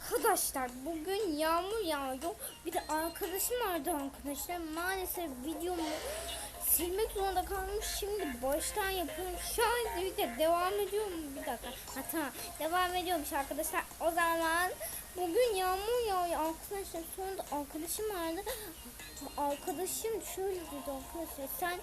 Arkadaşlar bugün yağmur yağıyor. Bir de arkadaşım vardı arkadaşlar. Maalesef videomu silmek zorunda kalmış. Şimdi baştan yapıyorum. Şu an de devam ediyorum. Bir dakika. Ha tamam. Devam ediyormuş arkadaşlar. O zaman bugün yağmur yağıyor arkadaşlar. Sonra arkadaşım vardı. Arkadaşım şöyle dedi arkadaşlar. Sen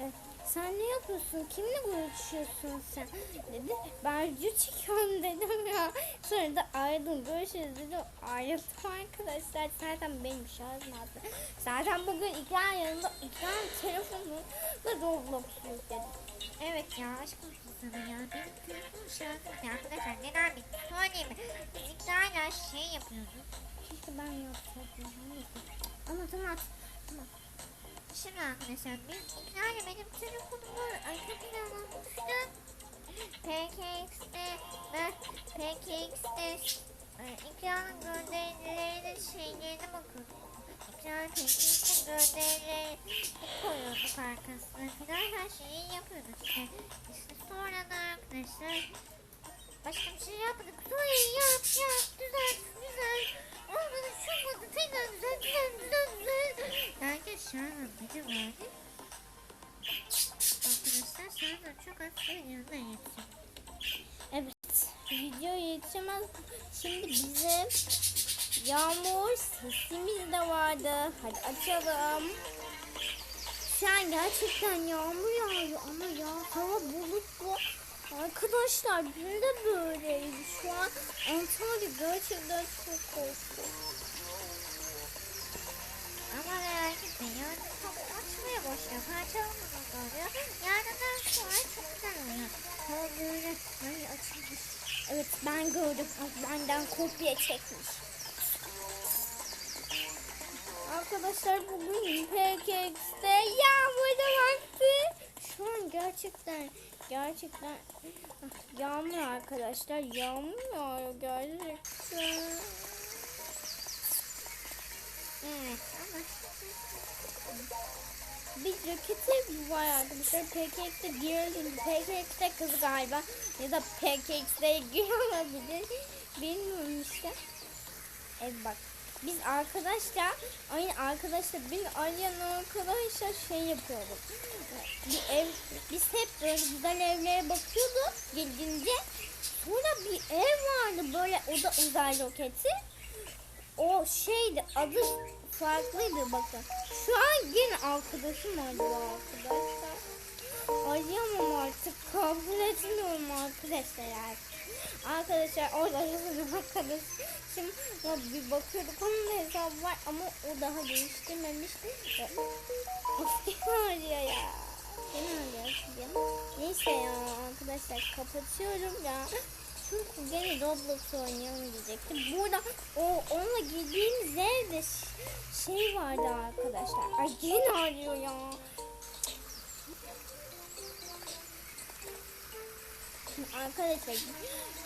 e, sen ne yapıyorsun? Kimle görüşüyorsun sen? Dedi. Ben video dedim ya. Sonra da ayrıldım. Görüşürüz dedim. Ayrıldım arkadaşlar. Zaten benim şarjım azdı. Zaten bugün ikram yanında ikram telefonu ve Roblox yükledim. Evet ya aşk olsun sana ya. Benim telefonum şarjım ya. Arkadaşlar neden bir söyleyeyim mi? Biz hala şey yapıyorduk. Keşke ben yapsaydım. Ama tamam. Tamam. Şimdi arkadaşlar biz ikna benim telefonumu arka plana düştüm. PKX'de ve PKX'de e, ikranın gönderilerinin şeylerine bakıyorduk. İkranın PKX'de gönderileri koyuyorduk arkasına falan her şeyi yapıyorduk işte. İşte sonra da arkadaşlar başka bir şey yapmadık. Sonra yap yap düzelt düzelt. Olmadı şu olmadı tekrar düzelt düzelt düzelt düzelt. Herkes şu an video verdi. Arkadaşlar sonra çok az yanına yetsin. Evet. Video yetişemez. Şimdi bizim yağmur sesimiz de vardı. Hadi açalım. Şu an gerçekten yağmur yağıyor ama ya hava bulutlu. Arkadaşlar dün de böyleydi. Şu an Antalya gerçekten çok korktu. Ama merak etmeyin yarın top açmaya başlıyor. Parçalamadan oluyor. Yarından sonra çok güzel oluyor. Hava böyle böyle açılmış. Evet ben gördüm. Benden kopya çekmiş. Arkadaşlar bugün PKX'de yağmur da vakti. Şu an gerçekten gerçekten ah, yağmur arkadaşlar. Yağmur yağıyor gerçekten. Evet ama Bir ceketi var arkadaşlar. PKX'de girl, PKX'de kız galiba. Ya da PKX'de olabilir. Bilmiyorum işte. Evet bak. Biz arkadaşlar, aynı arkadaşlar, biz arayan arkadaşlar şey yapıyorduk. Bir ev, biz hep böyle güzel evlere bakıyorduk gelince. Sonra bir ev vardı böyle, o da uzay roketi. O şeydi, adı farklıydı bakın. Şu an yine arkadaşım arıyor arkadaşlar. Arayamam artık, kabul etmiyorum arkadaşlar artık. Arkadaşlar orada bir bakarız. Şimdi ya bir bakıyorduk onun da hesabı var ama o daha değiştirmemiş. Ya, Of gene ya. Gene kızım. Neyse ya arkadaşlar kapatıyorum ya. Çünkü gene Roblox oynayalım diyecektim. Burada o onunla girdiğimiz evde şey vardı arkadaşlar. Ay gene arıyor ya. Şimdi arkadaşlar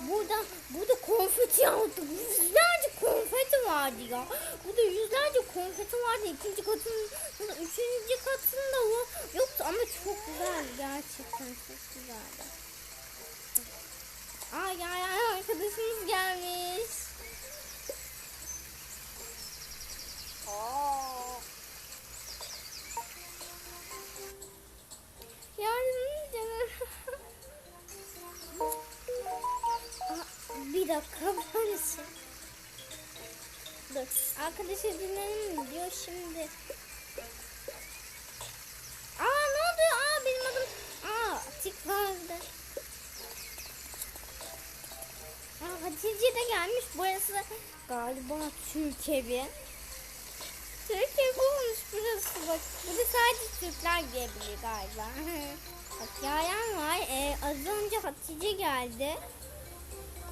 burada burada konfeti aldık. Yüzlerce konfeti vardı ya. Burada yüzlerce konfeti vardı. İkinci katın, üçüncü katında o yoktu ama çok güzel gerçekten çok güzeldi. Ay ay ay arkadaşımız gelmiş. Aa. Canım. Bir dakika böylesi. Dur. Arkadaşlar dinleyelim mi diyor şimdi. Aa ne oldu? Aa benim adım. Aa tik vardı. Aa Hatice de gelmiş. Burası galiba Türk evi. Türk evi olmuş burası bak. Burada sadece Türkler girebilir galiba. yayan var. Ee, az önce Hatice geldi.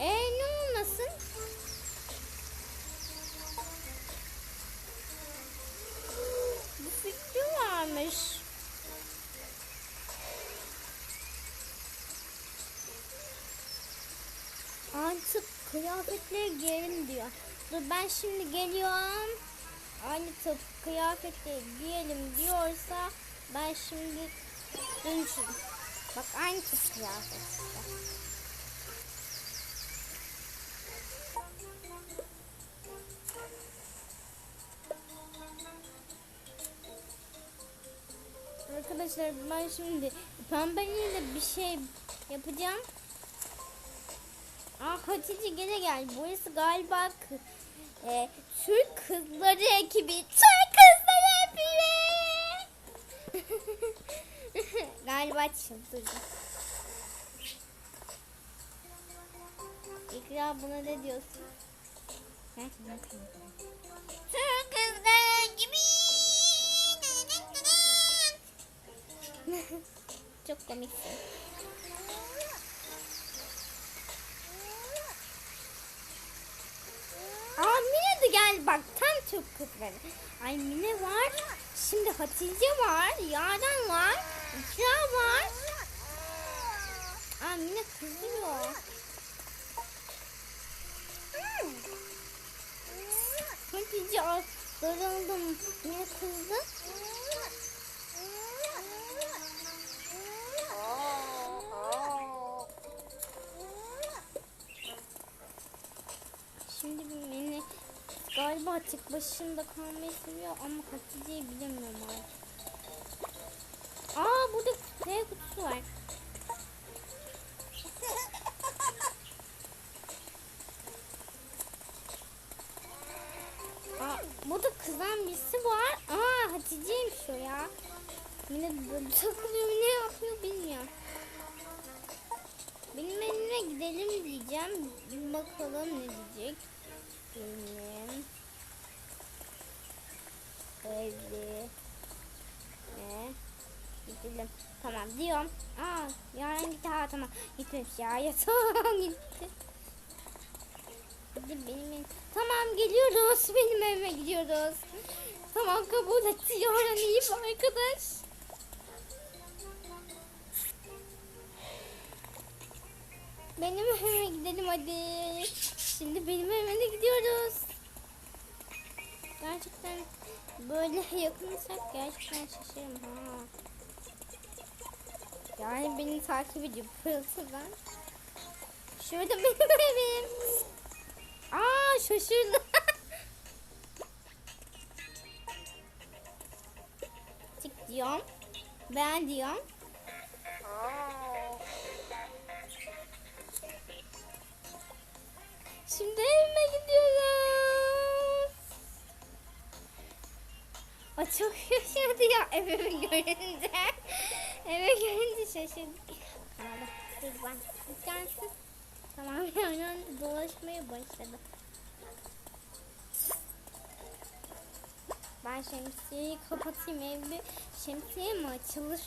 Ee ne olmasın? Bu fikri varmış. Artık kıyafetleri giyelim diyor. Dur ben şimdi geliyorum. Aynı tıp kıyafetleri giyelim diyorsa ben şimdi benim için. Bak aynı tip kıyafet. Arkadaşlar ben şimdi pembeyle bir şey yapacağım. Aa Hatice gene gel. Burası galiba e, Türk Kızları ekibi. Galiba çıldırdı. İkra buna ne diyorsun? Türk kızları gibi. Çok komiksin. Aa Mine de gel bak tam Türk kızları. Ay Mine var. Şimdi Hatice var. Yaren var. İkra var. Aa Mine kızıyor. Hatice. Darıldım. Mine kızdı. Şimdi Mine galiba tek başında kalmayı seviyor ama Hatice'yi bilemiyorum artık. Burada T kutusu var. Aa, burada kızan birisi var. Aa Hatice'ymiş o ya. Mine böyle takılıyor ne yapıyor bilmiyorum. Benim evime gidelim diyeceğim. Bakalım ne diyecek. Benim evime gidelim. Tamam diyorum. Aa yarın gitti. Ha tamam. Gitmemiş ya. Yatağa gitti. Benim ev- Tamam geliyoruz. Benim evime gidiyoruz. Tamam kabul etti. Yarın iyi arkadaş. Benim evime gidelim hadi. Şimdi benim evime gidiyoruz. Gerçekten böyle yakınsak gerçekten şaşırırım ha. Yani beni takip ediyor pırıltıdan. Şurada benim evim. Aa şaşırdım. Çık diyorum. Ben diyorum. Şimdi evime gidiyoruz. O çok şaşırdı ya evimi görünce. Eve görünce şaşırdı. Tamam, dur ben gelsin. Tamam yani dolaşmaya başladı. Ben şemsiyeyi kapatayım evde. Şemsiye mi açılır?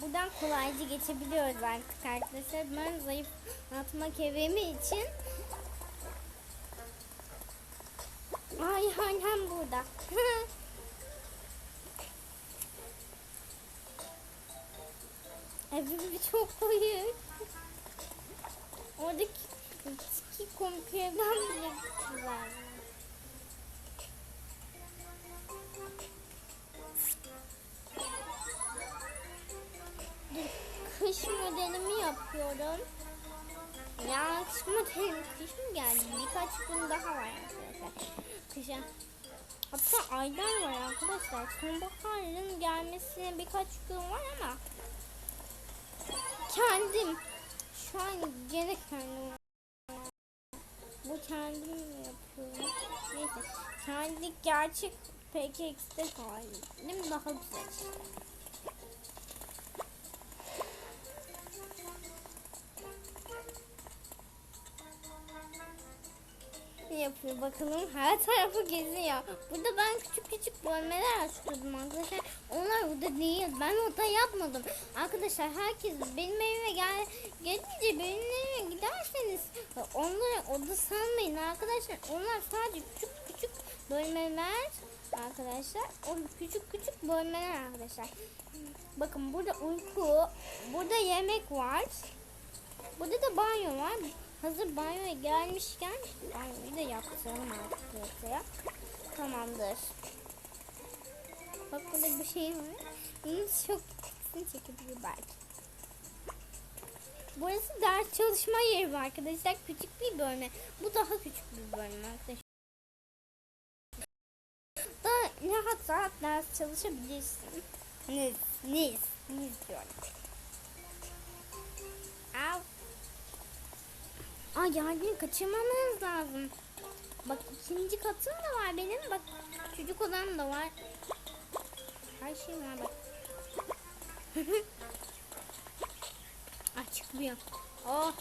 Buradan kolayca geçebiliyoruz artık arkadaşlar. Ben zayıf atmak evimi için Ay annem burada. Evim çok büyük. Oradaki iki komik evden bile güzel. Kış modelimi yapıyorum. Ya kış modelim kış geldi? Birkaç gün daha var arkadaşlar. Kışa. Hatta aylar var arkadaşlar. Sonbaharın gelmesine birkaç gün var ama kendim şu an gene kendim bu kendim yapıyorum. Neyse. Kendi gerçek PKX'de halim daha güzel işte. Yapıyor bakalım her tarafı geziyor. Burada ben küçük küçük bölmeler açtırdım arkadaşlar. Onlar burada değil. Ben orada yapmadım. Arkadaşlar herkes benim evime gel gelince benim evime giderseniz onları oda sanmayın arkadaşlar. Onlar sadece küçük küçük bölmeler arkadaşlar. O küçük küçük bölmeler arkadaşlar. Bakın burada uyku, burada yemek var. Burada da banyo var. Hazır banyoya gelmişken banyoyu da yaptıralım artık ortaya. Tamamdır. Bak burada bir şey var. Bunu çok dikkatini çekebilir belki. Burası ders çalışma yeri arkadaşlar. Küçük bir bölme. Bu daha küçük bir bölme arkadaşlar. Daha rahat rahat ders çalışabilirsin. Ne? Ne? Ne diyorum. Au. Ay yardım kaçırmamız lazım. Bak ikinci katım da var benim. Bak çocuk odam da var. Her şey var bak. Ay çıkmıyor. Oh